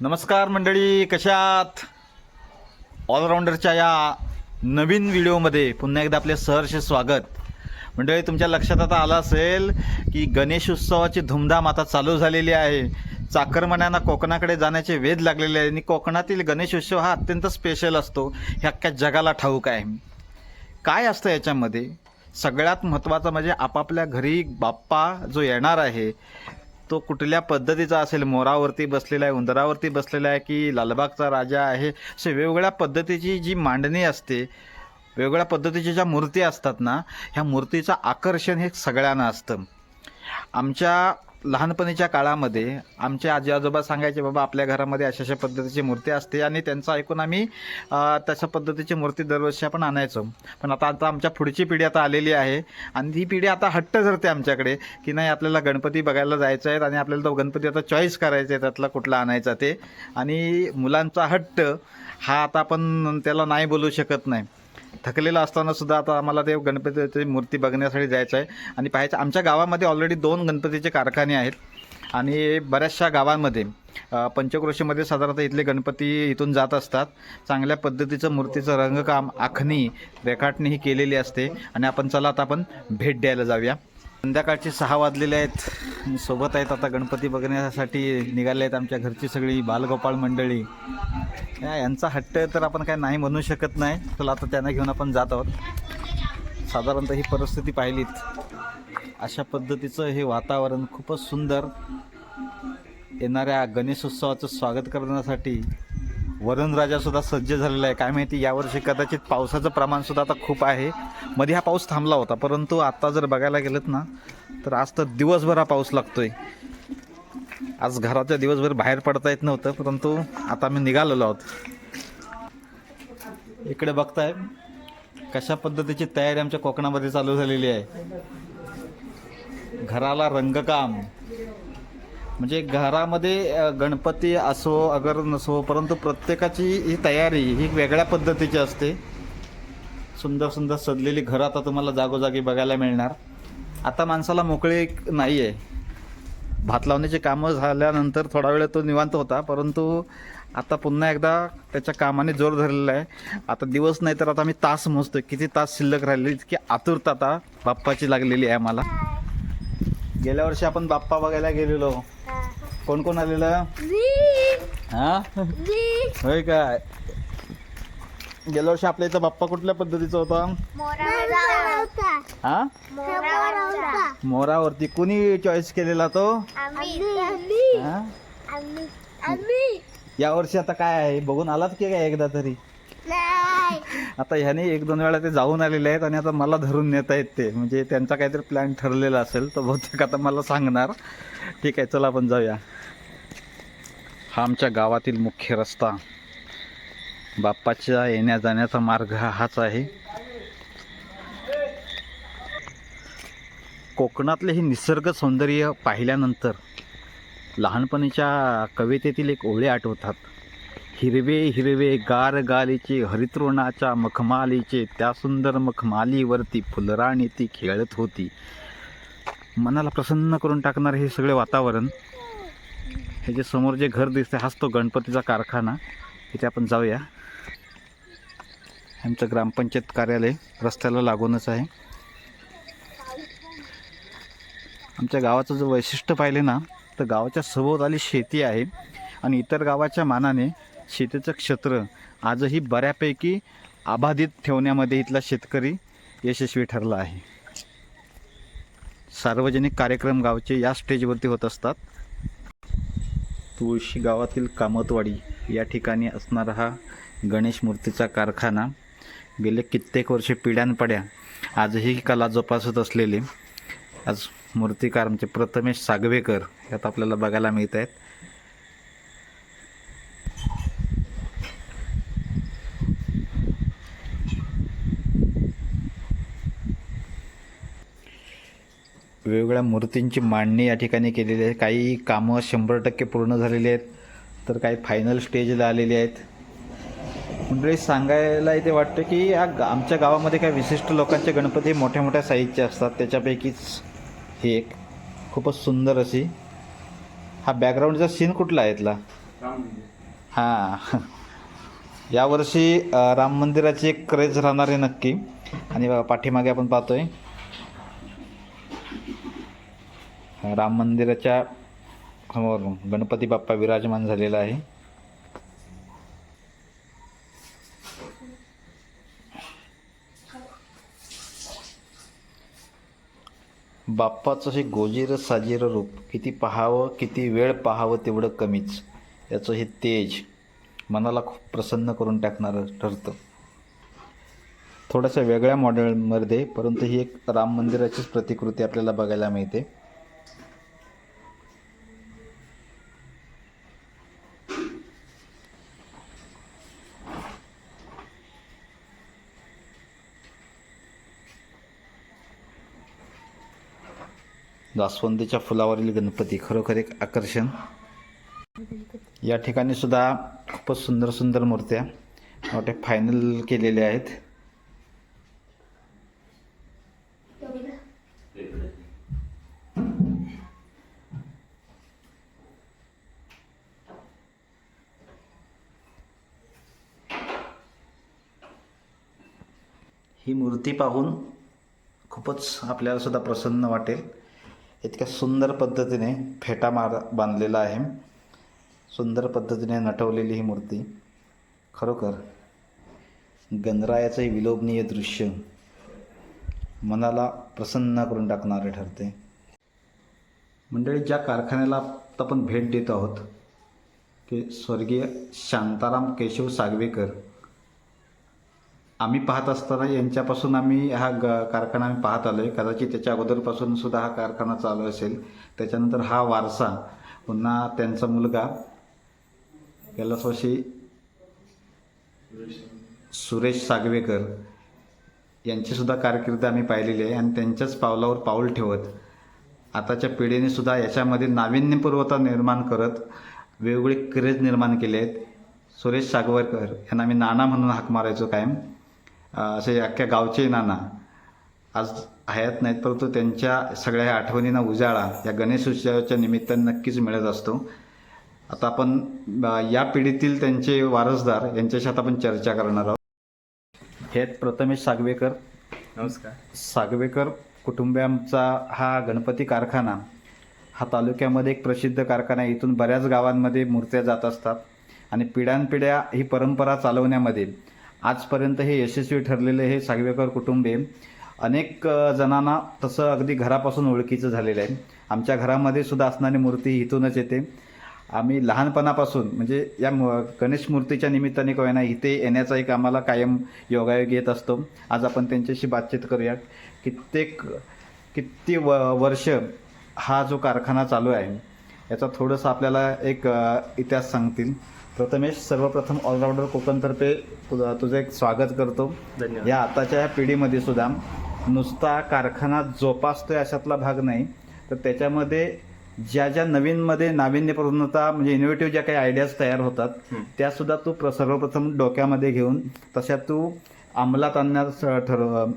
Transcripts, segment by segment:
नमस्कार मंडळी कशात ऑलराऊंडरच्या या नवीन व्हिडिओमध्ये पुन्हा एकदा आपले सहर्ष स्वागत. मंडळी तुमच्या लक्षात आता आलं असेल की गणेश उत्सवाची धूमधाम आता चालू झालेली आहे. चाकरमान्यांना कोकणाकडे जाण्याचे वेध लागलेले आहे आणि कोकणातील गणेश उत्सव हा अत्यंत स्पेशल असतो. हे अख्ख्या जगाला ठाऊक आहे. काय असतं याच्यामध्ये? सगळ्यात महत्त्वाचं म्हणजे आपापल्या घरी बाप्पा जो येणार आहे तो कुठल्या पद्धतीचा असेल? मोरावरती बसलेला आहे उंदरावरती बसलेला आहे की लालबागचा राजा आहे? असे वेगवेगळ्या पद्धतीची जी मांडणी असते वेगवेगळ्या पद्धतीच्या ज्या मूर्ती असतात ना ह्या मूर्तीचं आकर्षण हे सगळ्यांना असतं. आमच्या लहानपणीच्या काळामध्ये आमचे आजी आजोबा सांगायचे बाबा आपल्या घरामध्ये अशा अशा पद्धतीची मूर्ती असते आणि त्यांचं ऐकून आम्ही तशा पद्धतीची मूर्ती दरवर्षी आपण आणायचो. पण आता आता आमच्या पुढची पिढी आता आलेली आहे आणि ही पिढी आता हट्ट धरते आमच्याकडे की नाही आपल्याला गणपती बघायला जायचं आहे आणि आपल्याला तो गणपती आता चॉईस करायचा आहे त्यातला कुठला आणायचा ते. आणि मुलांचा हट्ट हा आता आपण त्याला नाही बोलू शकत नाही. थकलेलं असताना सुद्धा आता आम्हाला ते गणपतीची मूर्ती बघण्यासाठी जायचं आहे. आणि पाहायचं आमच्या गावामध्ये ऑलरेडी दोन गणपतीचे कारखाने आहेत. आणि बऱ्याचशा गावांमध्ये पंचक्रोशीमध्ये साधारणतः इथले गणपती इथून जात असतात. चांगल्या पद्धतीचं मूर्तीचं रंगकाम आखणी रेखाटणी ही केलेली असते. आणि आपण चला आता आपण भेट द्यायला जाऊया. संध्याकाळचे सहा वाजलेले आहेत. सोबत आहेत आता गणपती बघण्यासाठी निघाले आहेत आमच्या घरची सगळी बालगोपाळ मंडळी. या- यांचा हट्ट तर आपण काय नाही म्हणू शकत नाही. चला आता त्यांना घेऊन आपण जात आहोत. साधारणतः ही परिस्थिती पाहिलीत. अशा पद्धतीचं हे वातावरण खूपच सुंदर. येणाऱ्या गणेशोत्सवाचं स्वागत करण्यासाठी वरणराजा सुद्धा सज्ज झालेला आहे. काय माहिती यावर्षी कदाचित पावसाचं प्रमाण सुद्धा आता खूप आहे. मध्ये हा पाऊस थांबला होता परंतु आता जर बघायला गेलं ना तर आज तर दिवसभर हा पाऊस लागतोय. आज घराच्या दिवसभर बाहेर पडता येत नव्हतं परंतु आता आम्ही निघालेलो आहोत. इकडे बघताय कशा पद्धतीची तयारी आमच्या कोकणामध्ये चालू झालेली आहे. घराला रंगकाम. म्हणजे घरामध्ये गणपती असो अगर नसो परंतु प्रत्येकाची ही तयारी ही वेगळ्या पद्धतीची असते. सुंदर सुंदर सजलेली घरं आता तुम्हाला जागोजागी बघायला मिळणार. आता माणसाला मोकळी नाही आहे भात लावण्याची कामं झाल्यानंतर थोडा वेळ तो निवांत होता परंतु आता पुन्हा एकदा त्याच्या कामाने जोर धरलेला आहे. आता दिवस नाही तर आता आम्ही तास मोजतोय. किती तास शिल्लक राहिलेली इतकी आतुरता आता बाप्पाची लागलेली आहे आम्हाला. गेल्या वर्षी आपण बाप्पा बघायला गेलेलो. कोण कोण आलेलं? हा? होय काय? गेल्या वर्षी आपल्या इथं बाप्पा कुठल्या पद्धतीचा होता? हा? मोरावरती. कुणी चॉईस केलेला तो? हा? या वर्षी आता काय आहे? बघून आलात की काय एकदा तरी? आता ह्याने एक दोन वेळा ते जाऊन आलेले आहेत आणि आता मला धरून नेत आहेत ते. म्हणजे त्यांचा काहीतरी प्लॅन ठरलेला असेल तर बहुतेक आता मला सांगणार. ठीक आहे चला आपण जाऊया. हा आमच्या गावातील मुख्य रस्ता. बाप्पाच्या येण्या जाण्याचा मार्ग हा हाच आहे. कोकणातले हे निसर्ग सौंदर्य पाहिल्यानंतर लहानपणीच्या कवितेतील एक ओळे आठवतात. हिरवे हिरवे गार गालीचे हरितृणाच्या मखमालीचे त्या सुंदर मखमालीवरती फुलराणी ती खेळत होती. मनाला प्रसन्न करून टाकणारे हे सगळे वातावरण हे जे समोर जे घर दिसते हाच तो गणपतीचा कारखाना. इथे आपण जाऊया. आमचं ग्रामपंचायत कार्यालय रस्त्याला लागूनच आहे. आमच्या गावाचं जर वैशिष्ट्य पाहिले ना तर गावाच्या सभोवताली शेती आहे आणि इतर गावाच्या मानाने शेतीचं क्षेत्र आजही बऱ्यापैकी अबाधित ठेवण्यामध्ये इथला शेतकरी यशस्वी ठरला आहे. सार्वजनिक कार्यक्रम गावचे या स्टेजवरती होत असतात. तुळशी गावातील कामतवाडी या ठिकाणी असणारा हा गणेश मूर्तीचा कारखाना. गेले कित्येक वर्षे पिढ्यानपड्या आजही कला जोपासत असलेले आज मूर्तिकार म्हणजे प्रथमेश सागवेकर यात आपल्याला बघायला मिळत आहेत वेगवेगळ्या मूर्तींची मांडणी या ठिकाणी केलेली आहे. काही कामं शंभर टक्के पूर्ण झालेली आहेत. तर काही फायनल स्टेजला आलेली आहेत. मंडळी सांगायला इथे वाटतं की या आमच्या गावामध्ये काही विशिष्ट लोकांचे गणपती मोठ्या मोठ्या साईजचे असतात. त्याच्यापैकीच हे एक. खूपच सुंदर अशी. हा बॅकग्राऊंडचा सीन कुठला आहे इथला? हां. यावर्षी राम मंदिराची एक क्रेज राहणार आहे नक्की. आणि पाठीमागे आपण पाहतोय. राम मंदिराच्या समोर गणपती बाप्पा विराजमान झालेला आहे. बाप्पाचं हे गोजीर साजीर रूप किती पाहावं किती वेळ पाहावं तेवढं कमीच. याचं हे तेज मनाला खूप प्रसन्न करून टाकणारं ठरतं. थोड्याशा वेगळ्या मॉडेलमध्ये परंतु ही एक राम मंदिराचीच प्रतिकृती आपल्याला बघायला मिळते. जास्वंदीच्या फुलावरील गणपती. खरोखर एक आकर्षण. या ठिकाणी सुद्धा खूपच सुंदर सुंदर मूर्त्या मोठे फायनल केलेल्या आहेत. ही मूर्ती पाहून खूपच आपल्याला सुद्धा प्रसन्न वाटेल. इतक्या सुंदर पद्धतीने फेटा मार बांधलेला आहे. सुंदर पद्धतीने नटवलेली ही मूर्ती. खरोखर गणरायाचं हे विलोभनीय दृश्य मनाला प्रसन्न करून टाकणारे ठरते. मंडळी ज्या कारखान्याला आपण भेट देत आहोत की स्वर्गीय शांताराम केशव सागवेकर आम्ही पाहत असताना यांच्यापासून आम्ही हा ग कारखाना आम्ही पाहत आलो आहे कदाचित त्याच्या अगोदरपासून सुद्धा हा कारखाना चालू असेल. त्याच्यानंतर हा वारसा पुन्हा त्यांचा मुलगा कैलासवाशी सुरेश सागवेकर यांचीसुद्धा कारकीर्द आम्ही पाहिलेली आहे. आणि त्यांच्याच पावलावर पाऊल ठेवत आताच्या पिढीने सुद्धा याच्यामध्ये नाविन्यपूर्वता निर्माण करत वेगवेगळे क्रेज निर्माण केले आहेत सुरेश सागवेकर यांना मी नाना म्हणून हाक मारायचो कायम. असे अख्ख्या गावचे नाना. आज हयात नाहीत परंतु त्यांच्या सगळ्या ह्या आठवणींना उजाळा या गणेश उत्सवाच्या निमित्ताने नक्कीच मिळत असतो. आता आपण या पिढीतील त्यांचे वारसदार यांच्याशी आता आपण चर्चा करणार आहोत. हे आहेत प्रथमेश सागवेकर. नमस्कार. सागवेकर कुटुंबियांचा हा गणपती कारखाना. हा तालुक्यामध्ये एक प्रसिद्ध कारखाना आहे. इथून बऱ्याच गावांमध्ये मूर्त्या जात असतात. आणि पिढ्यानपिढ्या ही परंपरा चालवण्यामध्ये आजपर्यंत हे यशस्वी ठरलेले हे सागवेकर कुटुंबे अनेक जणांना तसं अगदी घरापासून ओळखीचं झालेलं आहे. आमच्या घरामध्ये सुद्धा असणारी मूर्ती इथूनच येते. आम्ही लहानपणापासून म्हणजे या गणेश मूर्तीच्या निमित्ताने का ना इथे येण्याचा एक आम्हाला कायम योगायोग येत असतो. आज आपण त्यांच्याशी बातचीत करूया कित्येक किती व वर्ष हा जो कारखाना चालू आहे याचा थोडंसं आपल्याला एक इतिहास सांगतील. प्रथमेश सर्वप्रथम ऑलराऊंडर कोकणतर्फे तुझं तुझं एक स्वागत करतो धन्यवाद. या आताच्या या पिढीमध्ये सुद्धा नुसता कारखाना जोपासतोय अशातला भाग नाही तर त्याच्यामध्ये ज्या ज्या नवीनमध्ये नाविन्यपूर्णता म्हणजे इनोव्हेटिव्ह ज्या काही आयडियाज तयार होतात. त्या सुद्धा तू प्र- सर्वप्रथम डोक्यामध्ये घेऊन तशा तू अंमलात आणण्यास ठरव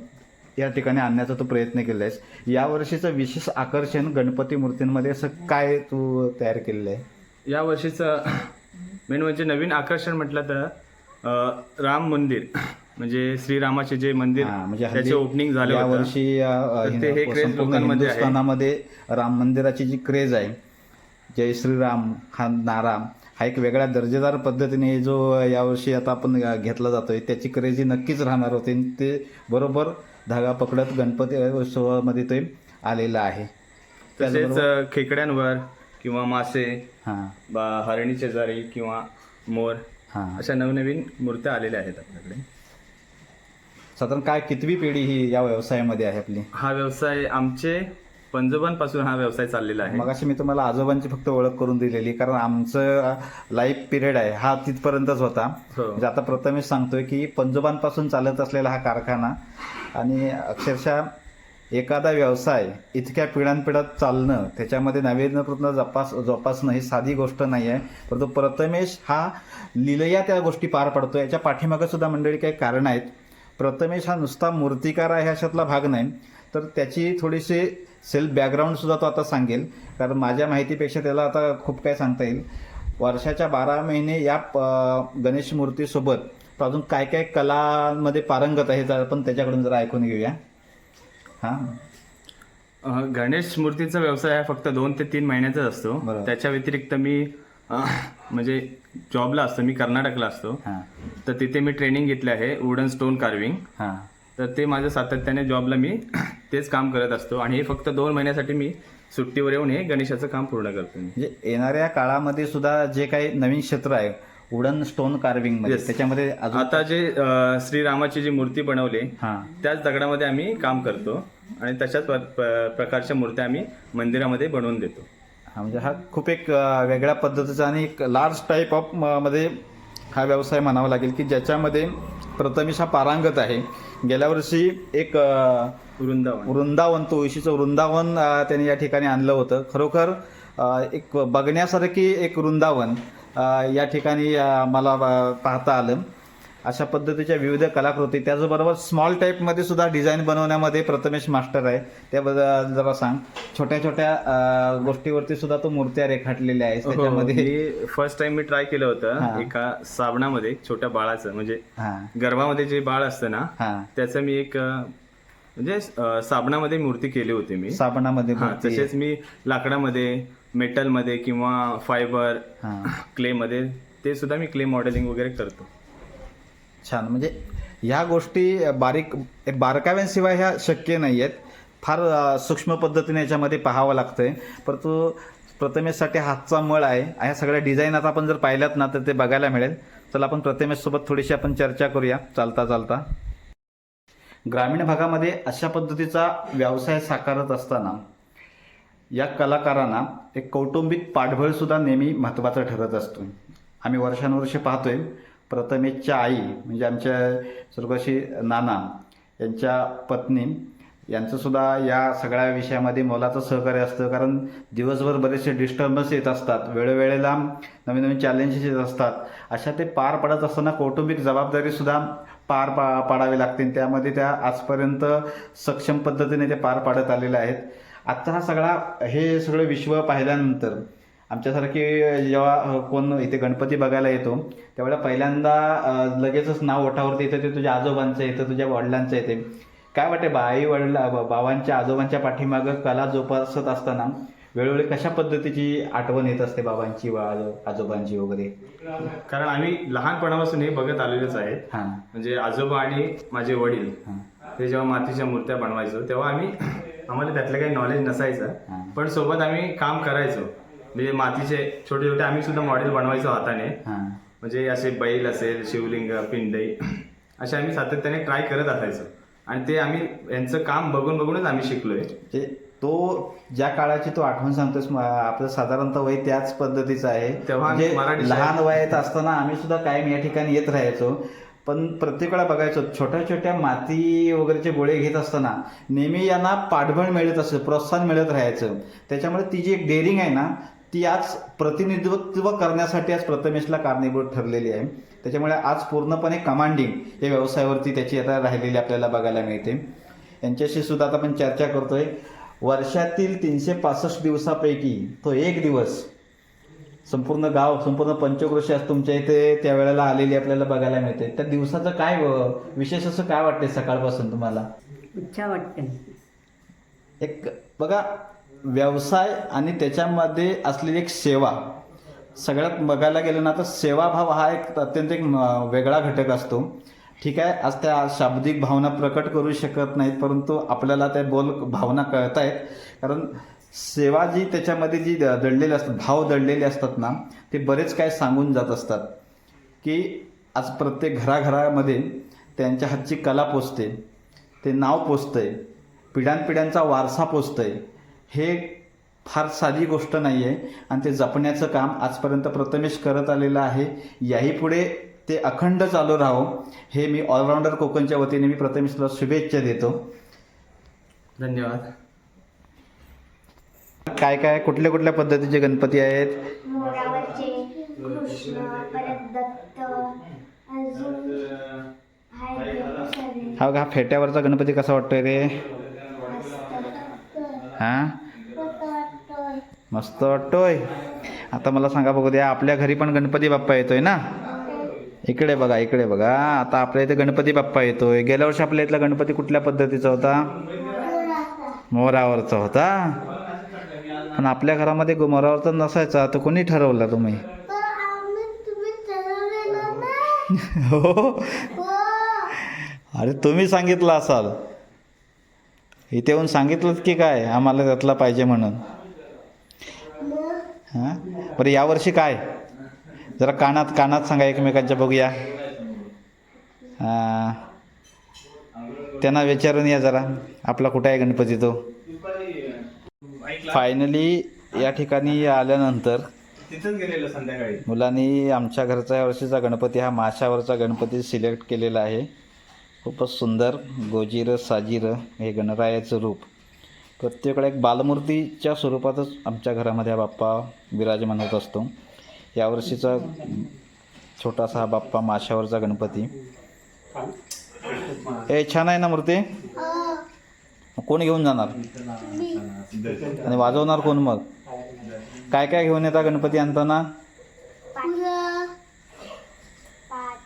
या ठिकाणी आणण्याचा तू प्रयत्न केला आहेस यावर्षीचं विशेष आकर्षण गणपती मूर्तींमध्ये असं काय तू तयार केलेलं आहे या वर्षीचं मेन म्हणजे नवीन आकर्षण म्हटलं तर राम मंदिर. म्हणजे श्रीरामाचे जे मंदिर म्हणजे त्याचे ओपनिंग झालं लोकांमध्ये आहे. हिंदुस्थानामध्ये राम मंदिराची जी क्रेज आहे जय श्रीराम हा नारा हा एक वेगळ्या दर्जेदार पद्धतीने जो यावर्षी आता आपण घेतला जातोय त्याची क्रेज ही नक्कीच राहणार होती. ते बरोबर धागा पकडत गणपती उत्सवामध्ये ते आलेला आहे. तसेच खेकड्यांवर किंवा मासे हां. बा हरणीचे जारी किंवा मोर हां. अशा नवनवीन मूर्त्या आलेल्या आहेत आपल्याकडे. साधारण काय कितवी पिढी ही या व्यवसायामध्ये आहे आपली? हा व्यवसाय आमचे पंजोबांपासून हा व्यवसाय चाललेला आहे. मग अशी मी तुम्हाला आजोबांची फक्त ओळख करून दिलेली कारण आमचं लाईफ पिरियड आहे हा तिथपर्यंतच होता. हो. म्हणजे आता प्रथमेश सांगतोय की पंजोबांपासून चालत असलेला हा कारखाना आणि अक्षरशः एखादा व्यवसाय इतक्या पिढ्यानपिढ्यात चालणं त्याच्यामध्ये नाविन्यपूर्ण जपास जोपासणं ही साधी गोष्ट नाही आहे. परंतु प्रथमेश हा लिलया त्या गोष्टी पार पडतो याच्या पाठीमागं सुद्धा मंडळी काही कारण आहेत. प्रथमेश हा नुसता मूर्तिकार आहे ह्याच्यातला भाग नाही. तर त्याची थोडीशी सेल्फ बॅकग्राऊंडसुद्धा तो आता सांगेल. कारण माझ्या माहितीपेक्षा त्याला आता खूप काय सांगता येईल. वर्षाच्या बारा महिने या प- गणेश मूर्तीसोबत अजून काय काय कलांमध्ये पारंगत आहे जर आपण त्याच्याकडून जरा ऐकून घेऊया. हां. गणेश मूर्तीचा व्यवसाय हा फक्त दोन ते तीन महिन्याचाच असतो. त्याच्या व्यतिरिक्त मी म्हणजे जॉबला असतो मी कर्नाटकला असतो. तर तिथे मी ट्रेनिंग घेतले आहे वुडन स्टोन कार्विंग. हां. तर ते माझं सातत्याने जॉबला मी तेच काम करत असतो. आणि हे फक्त दोन महिन्यासाठी मी सुट्टीवर येऊन हे गणेशाचं काम पूर्ण करतो. म्हणजे येणाऱ्या काळामध्ये सुद्धा जे काही नवीन क्षेत्र आहे वुडन स्टोन कार्विंगमध्ये. Yes. त्याच्यामध्ये अजून आता जे अ, श्रीरामाची जी मूर्ती बनवली हां. त्याच दगडामध्ये आम्ही काम करतो आणि तशाच प्र- प्र- प्रकारच्या मूर्त्या आम्ही मंदिरामध्ये बनवून देतो. हा म्हणजे हा खूप एक अ, वेगळ्या पद्धतीचा आणि एक लार्ज टाईप ऑफ म- मध्ये हा व्यवसाय म्हणावा लागेल की ज्याच्यामध्ये प्रथमेश हा पारंगत आहे. गेल्या वर्षी एक अ, वृंदावन. वृंदावन तुळशीचं वृंदावन अ, त्यांनी या ठिकाणी आणलं होतं. खरोखर अ, एक बघण्यासारखी एक वृंदावन या ठिकाणी मला पाहता आलं. अशा पद्धतीच्या विविध कलाकृती. त्याचबरोबर स्मॉल टाईपमध्ये सुद्धा डिझाईन बनवण्यामध्ये प्रथमेश मास्टर आहे. त्याबद्दल जरा सांग. छोट्या छोट्या गोष्टीवरती सुद्धा तो मूर्त्या रेखाटलेल्या आहेत. त्याच्यामध्ये फर्स्ट टाइम मी ट्राय केलं हा. होतं एका साबणामध्ये छोट्या बाळाचं. म्हणजे हां. गर्भामध्ये जे बाळ असतं ना हां. त्याचं मी एक म्हणजे साबणामध्ये मूर्ती केली होती मी. साबणामध्ये हा. तसेच मी लाकडामध्ये मेटलमध्ये किंवा फायबर क्लेमध्ये ते सुद्धा मी क्ले मॉडेलिंग वगैरे करतो. छान. म्हणजे ह्या गोष्टी बारीक बारकाव्यांशिवाय ह्या शक्य नाही आहेत फार सूक्ष्म पद्धतीने याच्यामध्ये पाहावं लागतंय. परंतु प्रथमेशसाठी हातचा मळ आहे. ह्या सगळ्या डिझाईन आता आपण जर पाहिल्यात ना तर ते बघायला मिळेल. चला आपण प्रथमेशसोबत थोडीशी आपण चर्चा करूया. चालता चालता. ग्रामीण भागामध्ये अशा पद्धतीचा व्यवसाय साकारत असताना या कलाकारांना एक कौटुंबिक पाठबळसुद्धा नेहमी महत्त्वाचं ठरत असतो. आम्ही वर्षानुवर्षे आहे प्रथमेशच्या आई म्हणजे आमच्या स्वर्गशी नाना यांच्या पत्नी यांचंसुद्धा या सगळ्या विषयामध्ये मोलाचं सहकार्य असतं. कारण दिवसभर बरेचसे डिस्टर्बन्स येत असतात. वेळोवेळेला नवीन नवीन चॅलेंजेस येत असतात. अशा ते पार पडत असताना कौटुंबिक जबाबदारीसुद्धा पार पा पाडावी लागते. त्यामध्ये त्या आजपर्यंत सक्षम पद्धतीने ते पार पाडत आलेले आहेत. आजचा हा सगळा हे सगळं विश्व पाहिल्यानंतर आमच्यासारखे जेव्हा कोण इथे गणपती बघायला येतो त्यावेळेला पहिल्यांदा लगेचच नाव ओठावरती येतं ते तुझ्या आजोबांचं येतं तुझ्या वडिलांचं येते. काय वाटते बा आई वडिला बाबांच्या आजोबांच्या पाठीमागं कला जोपासत असताना वेळोवेळी कशा पद्धतीची आठवण येत असते बाबांची वा आजो- आजोबांची वगैरे? कारण आम्ही लहानपणापासून हे बघत आलेलोच आहे हां. म्हणजे आजोबा आणि माझे वडील हां. ते जेव्हा मातीच्या मूर्त्या बनवायचो तेव्हा आम्ही आम्हाला त्यातलं काही नॉलेज. नसायचं. पण सोबत आम्ही काम करायचो. म्हणजे मातीचे छोटे छोटे आम्ही सुद्धा मॉडेल बनवायचो हाताने. म्हणजे असे बैल असेल शिवलिंग पिंडई असे आम्ही सातत्याने ट्राय करत असायचो. आणि ते आम्ही यांचं काम बघून बघूनच आम्ही शिकलोय. तो ज्या काळाची तो आठवण सांगतोस आपलं साधारणतः वय त्याच पद्धतीचं आहे. तेव्हा म्हणजे लहान वयात असताना आम्ही सुद्धा कायम या ठिकाणी येत राहायचो. पण प्रत्येक वेळा बघायचो छोट्या छोट्या माती वगैरेचे गोळे घेत असताना नेहमी यांना पाठबळ मिळत असं प्रोत्साहन मिळत राहायचं. त्याच्यामुळे ती जी एक डेअरिंग आहे ना ती आज प्रतिनिधित्व करण्यासाठी आज प्रथमेशला कारणीभूत ठरलेली आहे. त्याच्यामुळे आज पूर्णपणे कमांडिंग या व्यवसायावरती त्याची आता राहिलेली आपल्याला बघायला मिळते. यांच्याशी सुद्धा आता आपण चर्चा करतोय. वर्षातील तीनशे पासष्ट दिवसापैकी तो एक दिवस संपूर्ण गाव संपूर्ण पंचक्रोशी आज तुमच्या इथे त्या वेळेला आलेली आपल्याला बघायला मिळते. त्या दिवसाचं काय विशेष असं काय वाटते सकाळपासून तुम्हाला? इच्छा वाटते. एक बघा व्यवसाय आणि त्याच्यामध्ये असलेली एक सेवा. सगळ्यात बघायला गेलं ना तर सेवाभाव हा एक अत्यंत एक वेगळा घटक असतो. ठीक आहे आज त्या शाब्दिक भावना प्रकट करू शकत नाहीत परंतु आपल्याला त्या बोल भावना कळत आहेत कारण सेवा जी त्याच्यामध्ये जी द- असतात भाव दडलेले असतात ना ते बरेच काय सांगून जात असतात. की आज प्रत्येक घराघरामध्ये त्यांच्या हातची कला पोचते ते नाव पोचतंय पिढ्यानपिढ्यांचा वारसा पोचतंय हे फार साधी गोष्ट नाही आहे आणि ते जपण्याचं काम आजपर्यंत प्रथमेश करत आलेलं आहे. याही पुढे ते अखंड चालू राहो हे मी ऑलराऊंडर कोकणच्या वतीने मी प्रथमेशला शुभेच्छा देतो. धन्यवाद. काय काय कुठल्या कुठल्या पद्धतीचे गणपती आहेत? मोरावरचे कृष्ण परत दत्त अजून हाय सगळे. हा हा फेट्यावरचा गणपती कसा वाटतोय रे? हा? मस्त वाटतोय. आता मला सांगा बघू द्या आपल्या घरी पण गणपती बाप्पा येतोय ना? इकडे बघा इकडे बघा. आता आपल्या इथे गणपती बाप्पा येतोय. गेल्या वर्षी आपल्या इथला गणपती कुठल्या पद्धतीचा होता? मोरावरचा होता. पण आपल्या घरामध्ये गो- मोरावरचा नसायचा तो कोणी ठरवला तुम्ही? ना. हो? हो. अरे तुम्ही सांगितलं असाल. इथे येऊन सांगितलंच की काय? आम्हाला त्यातला पाहिजे म्हणून. हां? बरं यावर्षी काय? जरा कानात कानात सांगा एकमेकांच्या बघूया. हां. त्यांना विचारून या जरा. आपला कुठं आहे गणपती तो? फायनली या ठिकाणी आल्यानंतर तिथंच गेलेलो संध्याकाळी. मुलांनी आमच्या घरचा या वर्षीचा गणपती हा माशावरचा गणपती सिलेक्ट केलेला आहे. खूपच सुंदर गोजीरं साजीरं हे गणरायाचं रूप. प्रत्येकडे एक बालमूर्तीच्या स्वरूपातच आमच्या घरामध्ये हा बाप्पा विराजमान होत असतो. यावर्षीचा छोटासा हा बाप्पा माशावरचा गणपती. ए छान आहे ना मूर्ती? कोण घेऊन जाणार? आणि वाजवणार कोण मग? काय काय घेऊन येता गणपती आणताना पुरं पाठ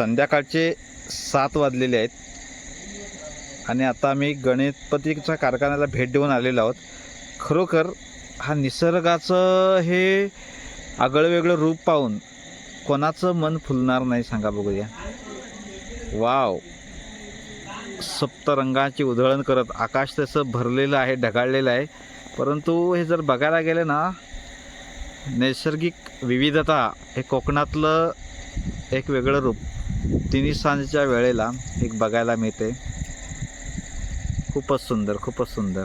संध्याकाळचे सात वाजलेले आहेत. आणि आता आम्ही गणपतीच्या कारखान्याला भेट देऊन आलेलो आहोत. खरोखर हा निसर्गाचं हे आगळंवेगळं रूप पाहून कोणाचं मन फुलणार नाही सांगा बघूया. वाव. सप्तरंगाची उधळण करत आकाश तसं भरलेलं आहे ढगाळलेलं आहे. परंतु हे जर बघायला गेलं ना नैसर्गिक विविधता हे कोकणातलं एक वेगळं रूप. तिन्ही सांजच्या वेळेला एक बघायला मिळते. खूपच सुंदर खूपच सुंदर.